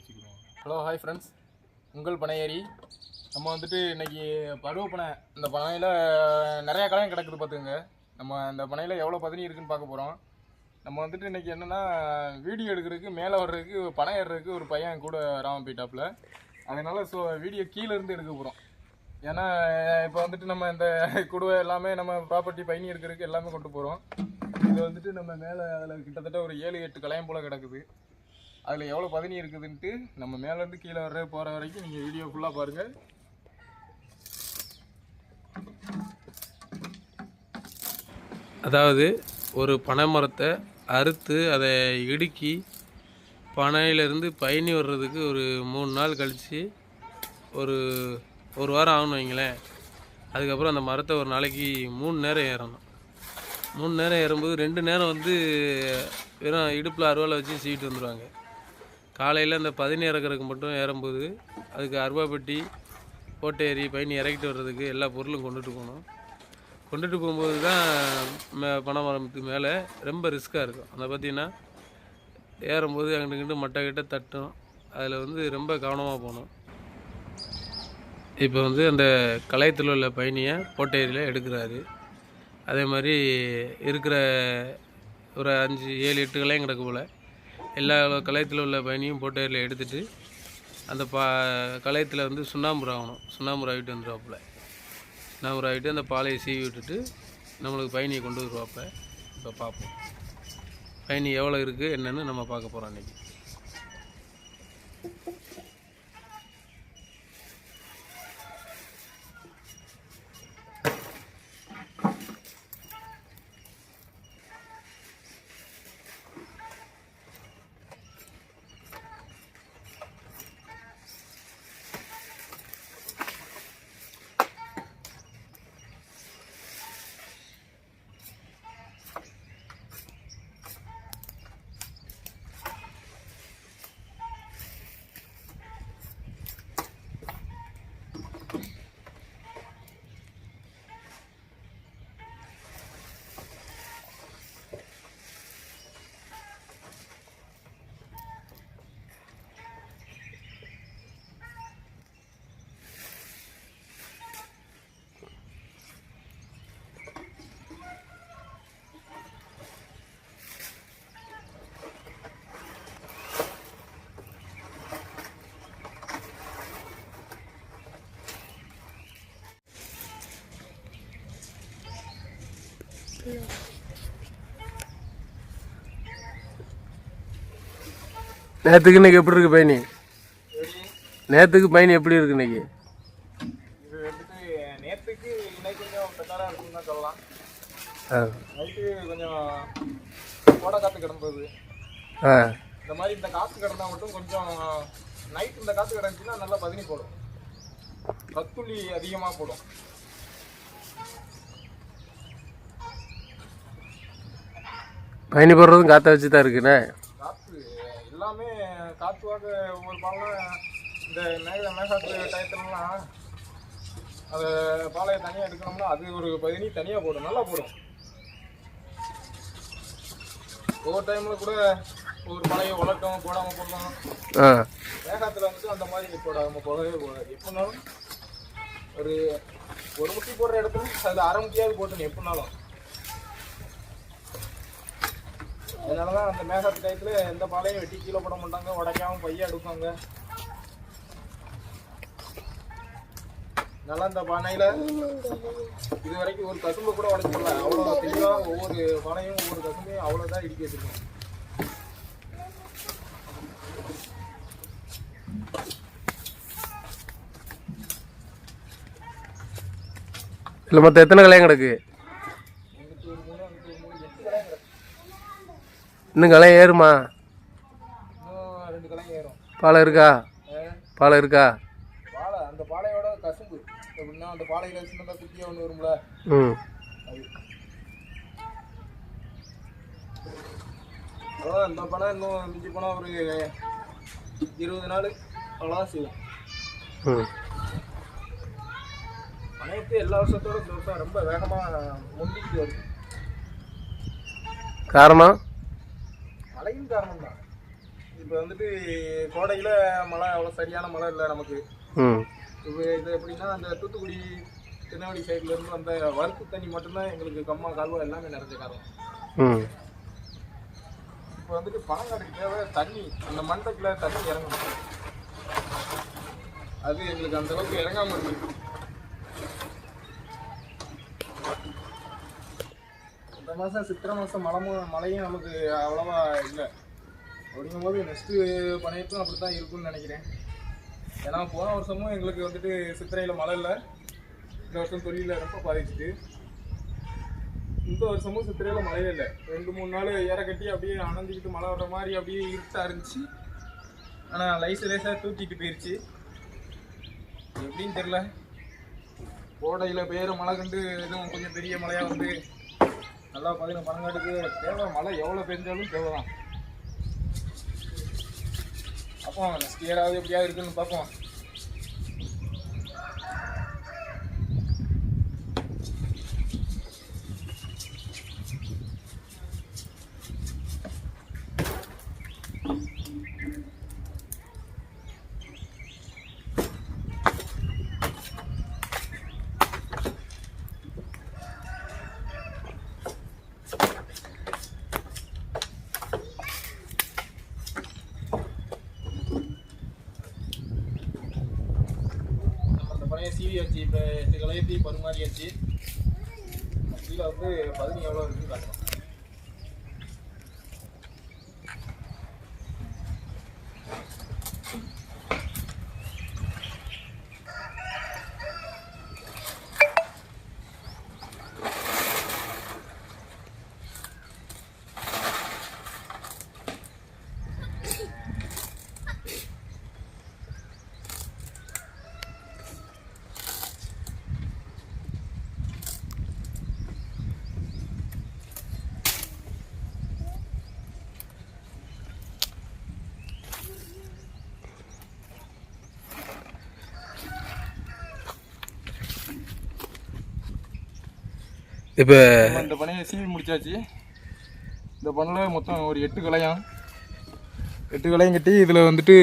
பேசிக்கிறோம் hello hi friends உங்கள் பனையேரி. நம்ம வந்துட்டு இன்னைக்கு பருவ பனை இந்த பனையில் நிறையா கலையம் கிடக்குது பார்த்துங்க நம்ம இந்த பனையில் எவ்வளோ பதனி இருக்குன்னு பார்க்க போகிறோம் நம்ம வந்துட்டு இன்னைக்கு என்னென்னா வீடியோ எடுக்கிறதுக்கு மேலே வர்றதுக்கு பனை ஏறுறதுக்கு ஒரு பையன் கூட ராமன் போயிட்டாப்புல. அதனால் ஸோ வீடியோ கீழேருந்து எடுக்க போகிறோம் ஏன்னா இப்போ வந்துட்டு நம்ம இந்த குடுவை எல்லாமே நம்ம ப்ராப்பர்ட்டி பயணி இருக்கிறதுக்கு எல்லாமே கொண்டு போகிறோம் இது வந்துட்டு நம்ம மேலே அதில் கிட்டத்தட்ட ஒரு ஏழு எட்டு கலையம் போல் கிடக்குது. அதில் எவ்வளோ பதனி இருக்குதுன்ட்டு நம்ம மேலேருந்து கீழே வர்ற போகிற வரைக்கும் நீங்கள் வீடியோ ஃபுல்லாக பாருங்கள் அதாவது ஒரு பனை மரத்தை அறுத்து அதை இடுக்கி பனையிலேருந்து பயணி வர்றதுக்கு ஒரு மூணு நாள் கழித்து ஒரு ஒரு வாரம் ஆகணும் வைங்களேன். அதுக்கப்புறம் அந்த மரத்தை ஒரு நாளைக்கு மூணு நேரம் ஏறணும். மூணு நேரம் ஏறும்போது ரெண்டு நேரம் வந்து வெறும் இடுப்பில் அருவாலை வச்சு சீட்டு வந்துடுவாங்க காலையில் இந்த பதினி இறக்குறதுக்கு மட்டும் ஏறும்போது அதுக்கு அருவாப்பட்டி பெட்டி பயணி இறக்கிட்டு வர்றதுக்கு எல்லா பொருளும் கொண்டுட்டு போகணும். கொண்டுட்டு போகும்போது தான் மே பனை மரத்துக்கு மேலே ரொம்ப ரிஸ்க்காக இருக்கும். அதை பார்த்தீங்கன்னா ஏறும்போது அங்கிட்டு மட்டை கிட்ட தட்டும். அதில் வந்து ரொம்ப கவனமாக போகணும். இப்போ வந்து அந்த கலையத்தில் உள்ள பயணியை கோட்டையில் எடுக்கிறாரு. அதே மாதிரி இருக்கிற ஒரு அஞ்சு ஏழு எட்டுகளையும் கிடக்கு போல். எல்லா கலையத்தில் உள்ள பயணியும் போட்டையில் எடுத்துட்டு அந்த பா கலையத்தில் வந்து சுண்ணாம்பு ஆகணும் சுண்ணாம்பு ஆகிட்டு வந்துடுவாப்புல சுண்ணாம்பு ஆகிட்டு அந்த பாலையை சீவி விட்டுட்டு நம்மளுக்கு பயணியை கொண்டு வருவாப்பில். இப்போ பார்ப்போம் பயணி எவ்வளோ இருக்குது என்னென்னு நம்ம பார்க்க போகிறோம் அன்றைக்கி நேற்றுக்கு இன்னைக்கு எப்படி இருக்கு பயணி நேற்றுக்கு பயணி எப்படி இருக்கு இன்னைக்கு? நேற்றுக்கு இன்னைக்கு கொஞ்சம் பெட்டராக இருக்குன்னு தான் சொல்லலாம். நைட்டு கொஞ்சம் கோடை காற்று கிடந்தது. இந்த மாதிரி இந்த காற்று கிடந்தா மட்டும் கொஞ்சம் நைட் இந்த காற்று கிடந்துச்சுன்னா நல்லா பதினி போடும். கத்துள்ளி அதிகமாக போடும். பயணி போடுறதும் காற்ற வச்சு தான் இருக்குண்ணே. காற்று எல்லாமே காற்றுவாக ஒவ்வொரு பாலம் இந்த மேக மேகாற்று டயத்துலலாம் அதை பாலையை தனியாக எடுக்கணும்னா அது ஒரு பதினி தனியாக போடும் நல்லா போடும். ஒவ்வொரு டைமில் கூட ஒரு பழைய உலக்கம் போடாமல் போடலாம். மேகாத்துல வந்துட்டு அந்த மாதிரி போடாமல் போடவே போடாது எப்படினாலும் ஒரு ஒரு முட்டி போடுற இடத்துல அதில் அரை முட்டியாவது போட்டுங்க எப்படினாலும். அதனால தான் அந்த மேகத்து டயத்தில் எந்த பாலையும் வெட்டி கீழே போட மாட்டாங்க உடைக்காமல் பையன் எடுப்பாங்க நல்லா இந்த பானையில் இது வரைக்கும் ஒரு கசும்பு கூட உடைச்சிடல அவ்வளோ தெளிவாக ஒவ்வொரு பானையும் ஒவ்வொரு கசும்பையும் அவ்வளோதான் இடிக்க வச்சிருக்கோம். இல்லை மொத்தம் எத்தனை கலையம் கிடக்கு எங்கிட்ட ஒரு மூணு அங்கிட்ட ஒரு மூணு எட்டு கலையும் கிடக்கு இன்னும் கலையம் ஏறுமா? பாலை இருக்கா? பாலை இருக்கா? அந்த பாலையோட கசும்பு. எப்படின்னா அந்த பாலையில சின்னதாக குட்டியாக ஒன்று வரும்ல. ம். அது. அதான் இந்த பணம் இன்னும் மிஞ்சி போனால் ஒரு இருபது நாள் அவ்வளோதான் செய்யும் ம். அனைத்து எல்லா வருஷத்தோட இந்த வருஷம் ரொம்ப வேகமாக முந்திக்கிட்டு வருது. காரணம்? மழையும் காரணம் தான் இப்போ வந்துட்டு கோடையில் மழை அவ்வளோ சரியான மழை இல்லை நமக்கு. இப்போ இது எப்படின்னா அந்த தூத்துக்குடி திருநெல்வேலி சைடுல இருந்து வந்த வறுப்பு தண்ணி மட்டும்தான் எங்களுக்கு கம்மா கால்வா எல்லாமே நிறைஞ்ச காரணம். இப்போ வந்துட்டு பனங்காட்டுக்கு தேவை தண்ணி. அந்த மண்டத்துல தண்ணி இறங்கணும். அது எங்களுக்கு அந்த அளவுக்கு இறங்காம இருக்கு. இந்த மாதம் சித்திரை மாதம் மழமும் மழையும் நமக்கு அவ்வளோவா இல்லை. அப்படிங்கும்போது நெக்ஸ்ட்டு பண்ணிட்டும் அப்படி தான் இருக்கும்னு நினைக்கிறேன். ஏன்னா போன வருஷமும் எங்களுக்கு வந்துட்டு சித்திரையில் மழை இல்லை. இந்த வருஷம் தொழிலில் ரொம்ப பாதிச்சுட்டு இந்த வருஷமும் சித்திரையில் மழையே இல்லை. ரெண்டு மூணு நாள் ஏற கட்டி அப்படியே அணைஞ்சிக்கிட்டு மழை வர்ற மாதிரி அப்படியே இருட்டாக இருந்துச்சு. ஆனால் லைஸ் லேசாக தூக்கிட்டு போயிடுச்சு எப்படின்னு தெரில கோடையில் பெய்கிற மழை கண்டு எதுவும் கொஞ்சம் பெரிய மழையாக வந்து நல்லா பார்த்தீங்கன்னா பனங்காட்டுக்கு தேவை மழை எவ்வளோ பெஞ்சாலும் தேவை தான் அப்போ நெக்ஸ்ட் இயராவது எப்படியாவது இருக்குன்னு பார்ப்போம் நம்ம அந்த பழைய இந்த இப்போ எட்டு கலையத்தி பருமாறியாச்சு. கீழே வந்து பதினி எவ்வளோ இருக்குன்னு காட்டணும். இப்போ இந்த பனையை சீவி முடிச்சாச்சு. இந்த பனில் மொத்தம் ஒரு எட்டு கலையம் எட்டு கலையம் கட்டி இதில் வந்துட்டு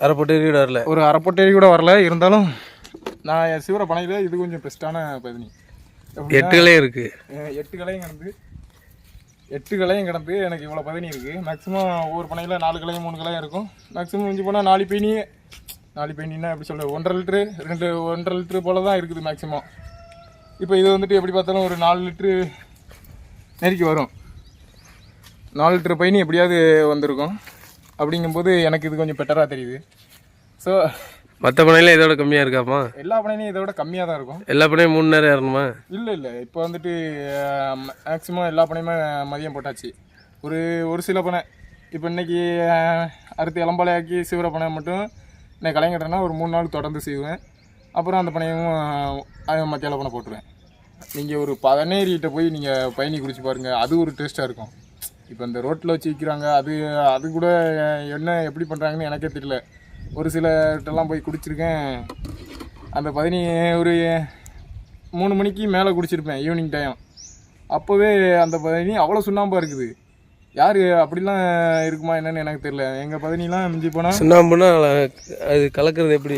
அரைப்பட்டு வீடு வரல. ஒரு அரைப்பட்டை கூட வரல. இருந்தாலும் நான் என் சிவர பனையில் இது கொஞ்சம் பெஸ்ட்டான பதினி எப்படின்னா, எட்டுகளே இருக்கு. அஹ், எட்டு கலையும் கிடந்து எட்டு கலையும் கிடந்து எனக்கு இவ்வளோ பதினி இருக்குது மேக்ஸிமம் ஒவ்வொரு பனையில் நாலு கலையும் மூணு கலையும் இருக்கும். மேக்ஸிமம் மிஞ்சி போனால் நாலு பேனி நாலு பேனின்னா எப்படி சொல்ல ஒன்றரை லிட்ரு ரெண்டு ஒன்றரை லிட்ரு போல தான் இருக்குது மேக்ஸிமம் இப்போ இது வந்துட்டு எப்படி பார்த்தாலும் ஒரு நாலு லிட்ரு நெருக்கி வரும். நாலு லிட்டர் பயணி எப்படியாவது வந்திருக்கும். அப்படிங்கும்போது எனக்கு இது கொஞ்சம் பெட்டராக தெரியுது. ஸோ மற்ற பனையில இதோட கம்மியாக இருக்காமா எல்லா பனையும் இதை விட கம்மியாக தான் இருக்கும். எல்லா பனையும் மூணு நேரம் ஏறணுமா? இல்லை இல்லை. இப்போ வந்துட்டு மேக்ஸிமம் எல்லா பனையுமே மதியம் போட்டாச்சு. ஒரு ஒரு சில பனை. இப்போ இன்னைக்கு அஹ், அறுத்து இளம்பாலையாக்கி சிவர பனை மட்டும் இன்னைக்கு கலைஞட்டேன்னா ஒரு மூணு நாள் தொடர்ந்து செய்வேன். அப்புறம் அந்த பனையும் அஹ், மத்தியால பணம் போட்டுருவேன். நீங்கள் ஒரு பதினேறிகிட்ட போய் நீங்கள் பயணி குடிச்சு பாருங்கள் அது ஒரு டேஸ்ட்டாக இருக்கும். இப்போ இந்த ரோட்டில் வச்சு விற்கிறாங்க அது அது கூட என்ன எப்படி பண்ணுறாங்கன்னு எனக்கே தெரியல. ஒரு சிலர்கிட்டலாம் போய் குடிச்சிருக்கேன். அந்த பதினி ஒரு மூணு மணிக்கு மேலே குடிச்சிருப்பேன் ஈவினிங் டைம் அப்போவே அந்த பதினி அவ்வளோ சுண்ணாம்பாக இருக்குது. யார் அப்படிலாம் இருக்குமா என்னன்னு எனக்கு தெரியல. எங்கள் பதினிலாம் மிஞ்சி போனால் சுண்ணாம்புனா அது கலக்கிறது எப்படி?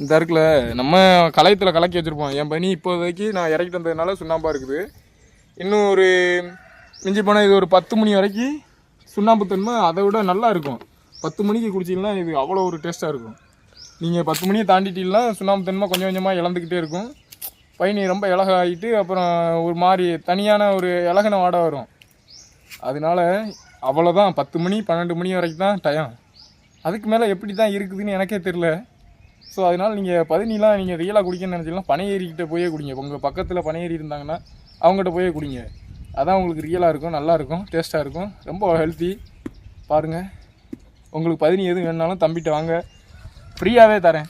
இந்த இருக்குல்ல நம்ம கலையத்தில் கலக்கி வச்சுருப்போம். என் பனி இப்போதைக்கு நான் இறக்கிட்டு வந்ததுனால சுண்ணாம்பாக இருக்குது. இன்னும் ஒரு மிஞ்சி போனால் இது ஒரு பத்து மணி வரைக்கும் சுண்ணாம்பு தன்மை அதை விட நல்லா இருக்கும். பத்து மணிக்கு குடிச்சிங்கன்னா இது அவ்வளோ ஒரு டேஸ்ட்டாக இருக்கும். நீங்கள் பத்து மணியை தாண்டிட்டீங்கன்னா சுண்ணாம்பு தன்மை கொஞ்சம் கொஞ்சமாக இழந்துக்கிட்டே இருக்கும். பயணி ரொம்ப இலகாயிட்டு அப்புறம் ஒரு மாதிரி தனியான ஒரு இலகின வாடை வரும். அதனால அவ்வளோதான் பத்து மணி பன்னெண்டு மணி வரைக்கும் தான் டைம் அதுக்கு மேலே எப்படி தான் இருக்குதுன்னு எனக்கே தெரில ஸோ அதனால் நீங்கள் பதினிலாம் நீங்கள் ரியலாக குடிக்கணும்னு நினச்சிங்கன்னா பனையேறிக்கிட்ட போயே குடிங்க. உங்கள் பக்கத்தில் பனையேறி இருந்தாங்கன்னா அவங்ககிட்ட போயே குடிங்க. அதான் உங்களுக்கு ரியலாக இருக்கும் நல்லாயிருக்கும் டேஸ்ட்டாக இருக்கும். ரொம்ப ஹெல்த்தி பாருங்கள் உங்களுக்கு பதினி எதுவும் வேணுனாலும் தம்பிட்ட வாங்க. ஃப்ரீயாகவே தரேன்.